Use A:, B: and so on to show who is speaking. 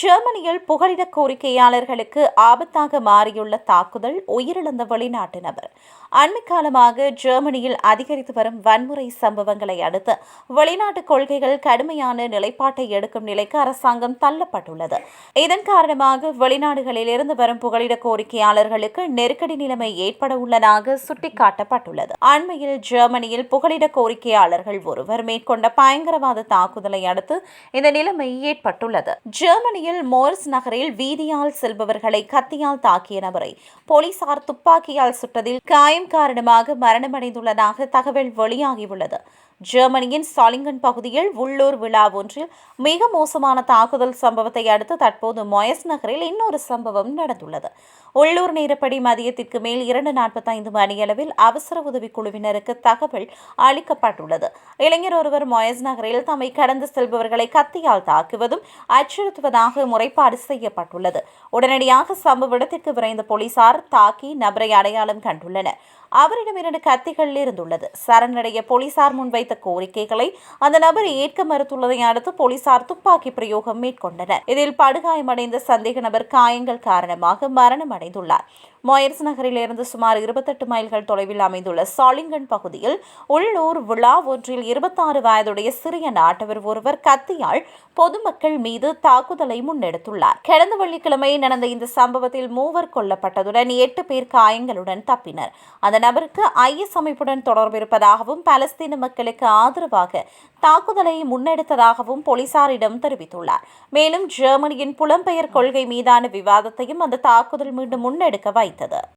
A: ஜெர்மனியில் புகலிட கோரிக்கையாளர்களுக்கு ஆபத்தாக மாறியுள்ள தாக்குதல் உயிரிழந்த வெளிநாட்டு நபர். அண்மை காலமாக ஜெர்மனியில் அதிகரித்து வரும் வன்முறை சம்பவங்களை அடுத்து வெளிநாட்டு கொள்கைகள் கடுமையான நிலைப்பாட்டை எடுக்கும் நிலைக்கு அரசாங்கம் தள்ளப்பட்டுள்ளது. இதன் காரணமாக வெளிநாடுகளில் இருந்து வரும் புகலிட கோரிக்கையாளர்களுக்கு நெருக்கடி நிலைமை ஏற்பட உள்ளதாக சுட்டிக்காட்டப்பட்டுள்ளது. அண்மையில் ஜெர்மனியில் புகலிட கோரிக்கையாளர்கள் ஒருவர் மேற்கொண்ட பயங்கரவாத தாக்குதலை அடுத்து இந்த நிலைமை ஏற்பட்டுள்ளது. ஜெர்மனி ஜெர்மனியில் மோர்ஸ் நகரில் வீதியால் செல்பவர்களை கத்தியால் தாக்கிய நபரை போலீசார் துப்பாக்கியால் சுட்டதில் காயம் காரணமாக மரணமடைந்துள்ளதாக தகவல் வெளியாகியுள்ளது. ஜெர்மனியின் சாலிங்கன் பகுதியில் உள்ளூர் விழா ஒன்றில் மிக மோசமான தாக்குதல் சம்பவத்தை அடுத்து தற்போது மொயஸ் நகரில் இன்னொரு சம்பவம் நடந்துள்ளது. உள்ளூர் நேரப்படி மதியத்திற்கு மேல் இரண்டு நாற்பத்தைந்து மணியளவில் அவசர உதவி குழுவினருக்கு தகவல் அளிக்கப்பட்டுள்ளது. இளைஞர் ஒருவர் மொயஸ் நகரில் தம்மை கடந்து செல்பவர்களை கத்தியால் தாக்குவதும் அச்சுறுத்துவதாக முறைப்பாடு செய்யப்பட்டுள்ளது. உடனடியாக சம்பவ இடத்திற்கு விரைந்த போலீசார் தாக்கி நபரை அடையாளம் கண்டுள்ளனர். அவரிடம் இரண்டு கத்திகள் இருந்துள்ளது. சரணடைய போலீசார் முன்வைத்த கோரிக்கைகளை அந்த நபர் ஏற்க மறுத்துள்ளதை அடுத்து போலீசார் துப்பாக்கி பிரயோகம் மேற்கொண்டனர். இதில் படுகாயமடைந்த சந்தேக நபர் காயங்கள் காரணமாக மரணம் அடைந்துள்ளார். மொயர்ஸ் நகரிலிருந்து சுமார் இருபத்தெட்டு மைல்கள் தொலைவில் அமைந்துள்ள சாலிங்கன் பகுதியில் உள்ளூர் விழா ஒன்றில் இருபத்தாறு வயதுடைய சிறிய நாட்டவர் ஒருவர் கத்தியால் பொதுமக்கள் மீது தாக்குதலை முன்னெடுத்துள்ளார். கடந்த வெள்ளிக்கிழமை நடந்த இந்த சம்பவத்தில் மூவர் கொல்லப்பட்டதுடன் எட்டு பேர் காயங்களுடன் தப்பினர். அந்த நபருக்கு ஐஎஸ் அமைப்புடன் தொடர்பு இருப்பதாகவும் பலஸ்தீன மக்களுக்கு ஆதரவாக தாக்குதலை முன்னெடுத்ததாகவும் போலீசாரிடம் தெரிவித்துள்ளார். மேலும் ஜெர்மனியின் புலம்பெயர் கொள்கை மீதான விவாதத்தையும் அந்த தாக்குதல் மீண்டும் முன்னெடுக்க வைத்தது.